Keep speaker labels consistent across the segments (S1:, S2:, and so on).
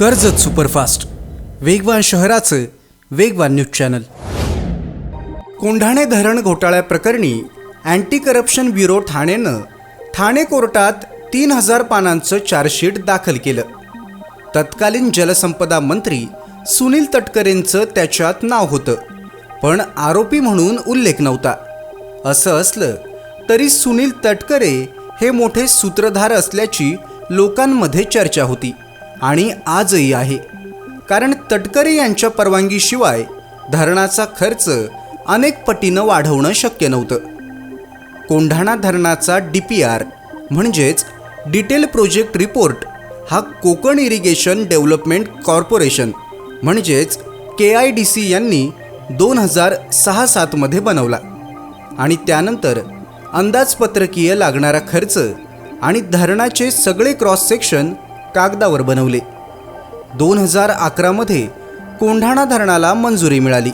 S1: Karjat superfast. वेगवान शहराचं वेगवान न्यूज चॅनल. कोंढाणे धरण घोटाळ्याप्रकरणी अँटी करप्शन ब्युरो ठाणेनं ठाणे कोर्टात तीन हजार पानांचं चार्जशीट दाखल केलं. तत्कालीन जलसंपदा मंत्री सुनील तटकरेंचं त्याच्यात नाव होतं पण आरोपी म्हणून उल्लेख नव्हता. असं असलं तरी सुनील तटकरे हे मोठे सूत्रधार असल्याची लोकांमध्ये चर्चा होती. आणि आजही आहे. कारण तटकरे यांच्या परवानगीशिवाय धरणाचा खर्च अनेक पटीनं वाढवणं शक्य नव्हतं. कोंढाणा धरणाचा डी पी आर म्हणजेच डिटेल प्रोजेक्ट रिपोर्ट हा कोकण इरिगेशन डेव्हलपमेंट कॉर्पोरेशन म्हणजेच के आय डी सी यांनी दोन हजार सहा सातमध्ये बनवला. आणि त्यानंतर अंदाजपत्रकीय लागणारा खर्च आणि धरणाचे सगळे क्रॉस सेक्शन कागदावर बनवले. दोन हजार अकरामध्ये कोंढाणा धरणाला मंजुरी मिळाली.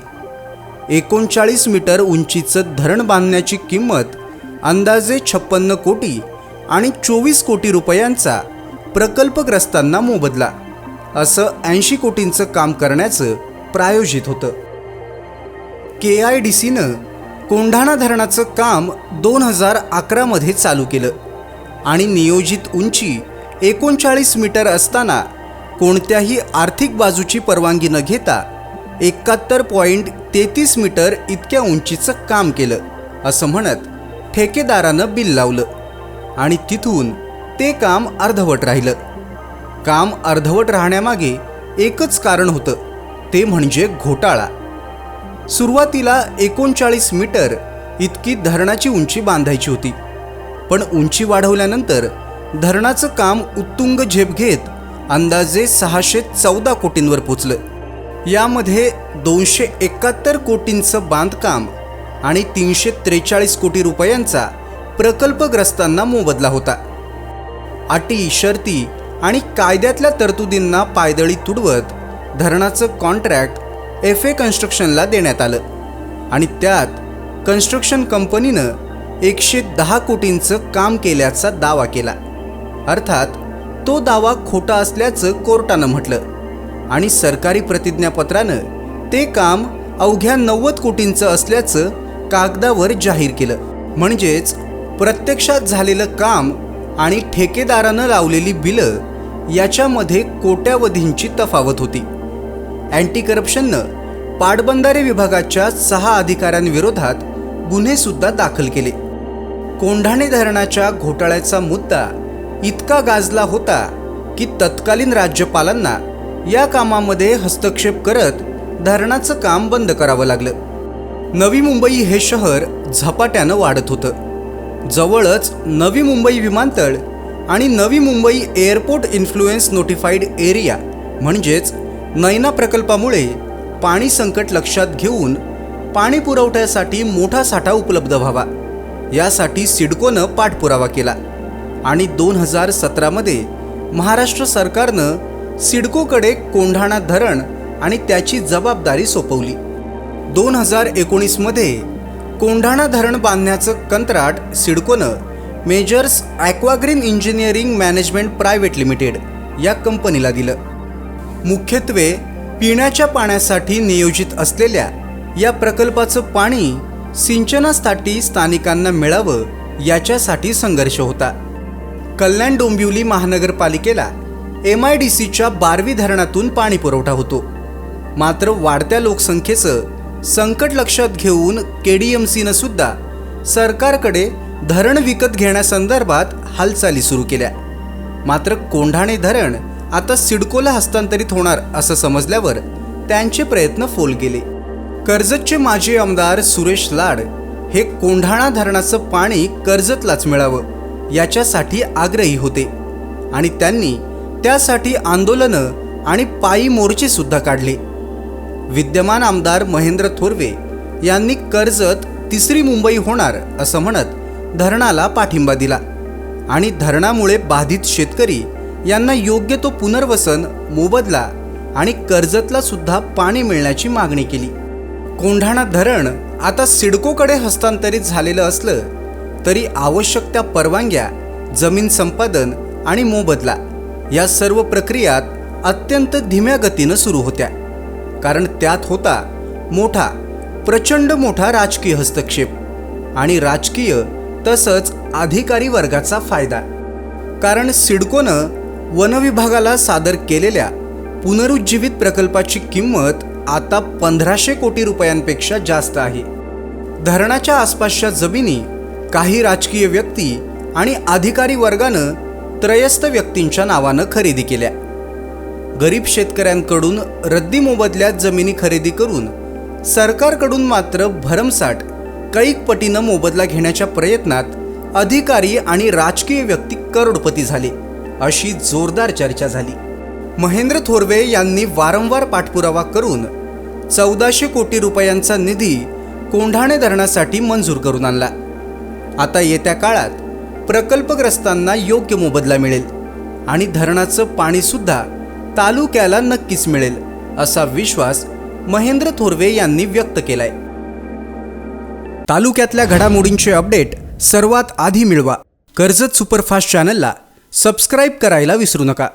S1: एकोणचाळीस मीटर उंचीचं धरण बांधण्याची किंमत अंदाजे छप्पन्न कोटी आणि चोवीस कोटी रुपयांचा प्रकल्पग्रस्तांना मोबदला. असं ऐंशी कोटींचं काम करण्याचं प्रायोजित होतं. के आय डी सीनं कोंढाणा धरणाचं काम दोन हजार अकरामध्ये चालू केलं आणि नियोजित उंची एकोणचाळीस मीटर असताना कोणत्याही आर्थिक बाजूची परवानगी न घेता एकाहत्तर पॉईंट तेहतीस मीटर इतक्या उंचीचं काम केलं असं म्हणत ठेकेदारानं बिल लावलं आणि तिथून ते काम अर्धवट राहिलं. काम अर्धवट राहण्यामागे एकच कारण होतं ते म्हणजे घोटाळा. सुरुवातीला एकोणचाळीस मीटर इतकी धरणाची उंची बांधायची होती पण उंची वाढवल्यानंतर धरणाचं काम उत्तुंग झेप घेत अंदाजे सहाशे चौदा कोटींवर पोचलं. यामध्ये दोनशे एकाहत्तर कोटींचं बांधकाम आणि तीनशे त्रेचाळीस कोटी रुपयांचा प्रकल्पग्रस्तांना मोबदला होता. अटी शर्ती आणि कायद्यातल्या तरतुदींना पायदळी तुडवत धरणाचं कॉन्ट्रॅक्ट एफ ए कन्स्ट्रक्शनला देण्यात आलं आणि त्यात कन्स्ट्रक्शन कंपनीनं एकशे दहा कोटींचं काम केल्याचा दावा केला. अर्थात तो दावा खोटा असल्याचं कोर्टानं म्हटलं. आणि सरकारी प्रतिज्ञापत्रानं ते काम अवघ्या नव्वद कोटींचं असल्याचं कागदावर जाहीर केलं. म्हणजेच प्रत्यक्षात झालेलं काम आणि ठेकेदारानं लावलेली बिलं याच्यामध्ये कोट्यावधींची तफावत होती. अँटी करप्शननं पाटबंधारे विभागाच्या सहा अधिकाऱ्यांविरोधात गुन्हेसुद्धा दाखल केले. कोंढाणे धरणाच्या घोटाळ्याचा मुद्दा इतका गाजला होता की तत्कालीन राज्यपालांना या कामामध्ये हस्तक्षेप करत धरणाचं काम बंद करावं लागलं. नवी मुंबई हे शहर झपाट्यानं वाढत होतं. जवळच नवी मुंबई विमानतळ आणि Navi Mumbai airport influence notified area म्हणजेच नैना प्रकल्पामुळे पाणी संकट लक्षात घेऊन पाणी पुरवठ्यासाठी मोठा साठा उपलब्ध व्हावा. यासाठी सिडकोनं पाठपुरावा केला. आणि दोन हजार सतरामध्ये महाराष्ट्र सरकारनं सिडकोकडे कोंढाणा धरण आणि त्याची जबाबदारी सोपवली. दोन हजार एकोणीसमध्ये कोंढाणा धरण बांधण्याचं कंत्राट सिडकोनं messrs Aquagreen engineering management private limited या कंपनीला दिलं. मुख्यत्वे पिण्याच्या पाण्यासाठी नियोजित असलेल्या या प्रकल्पाचं पाणी सिंचनासाठी स्थानिकांना मिळावं याच्यासाठी संघर्ष होता. कल्याण डोंबिवली महानगरपालिकेला एम आय डी सीच्या बारवी धरणातून पाणी पुरवठा होतो. मात्र वाढत्या लोकसंख्येचं संकट लक्षात घेऊन के डी एम सीनं सुद्धा सरकारकडे धरण विकत घेण्यासंदर्भात हालचाली सुरू केल्या. मात्र कोंढाणे धरण आता सिडकोला हस्तांतरित होणार असं समजल्यावर त्यांचे प्रयत्न फोल गेले. कर्जतचे माजी आमदार सुरेश लाड हे कोंढाणा धरणाचं पाणी कर्जतलाच मिळावं. याच्यासाठी आग्रही होते. आणि त्यांनी त्यासाठी आंदोलनं आणि पायी मोर्चेसुद्धा काढले. विद्यमान आमदार महेंद्र थोरवे यांनी कर्जत तिसरी मुंबई होणार असं म्हणत धरणाला पाठिंबा दिला. आणि धरणामुळे बाधित शेतकरी यांना योग्य तो पुनर्वसन मोबदला आणि कर्जतला सुद्धा पाणी मिळण्याची मागणी केली. कोंढाणा धरण आता सिडकोकडे हस्तांतरित झालेलं असलं तरी आवश्यक त्या परवानग्या जमीन संपादन आणि मोबदला या सर्व प्रक्रियात अत्यंत धीम्या गतीनं सुरू होत्या. कारण त्यात होता मोठा प्रचंड मोठा राजकीय हस्तक्षेप आणि राजकीय तसंच अधिकारी वर्गाचा फायदा. कारण सिडकोनं वनविभागाला सादर केलेल्या पुनरुज्जीवित प्रकल्पाची किंमत आता पंधराशे कोटी रुपयांपेक्षा जास्त आहे. धरणाच्या आसपासच्या जमिनी काही राजकीय व्यक्ती आणि अधिकारी वर्गानं त्रयस्थ व्यक्तींच्या नावानं खरेदी केल्या. गरीब शेतकऱ्यांकडून रद्दी मोबदल्यात जमिनी खरेदी करून सरकारकडून मात्र भरमसाठ कैक पटीनं मोबदला घेण्याच्या प्रयत्नात अधिकारी आणि राजकीय व्यक्ती करोडपती झाले अशी जोरदार चर्चा झाली. महेंद्र थोरवे यांनी वारंवार पाठपुरावा करून चौदाशे कोटी रुपयांचा निधी कोंढाणे धरणासाठी मंजूर करून आणला. आता येत्या काळात प्रकल्पग्रस्तांना योग्य मोबदला मिळेल आणि धरणाचं पाणीसुद्धा तालुक्याला नक्कीच मिळेल असा विश्वास महेंद्र थोरवे यांनी व्यक्त केलाय. तालुक्यातल्या घडामोडींचे अपडेट सर्वात आधी मिळवा. कर्जत सुपरफास्ट चॅनलला सबस्क्राईब करायला विसरू नका.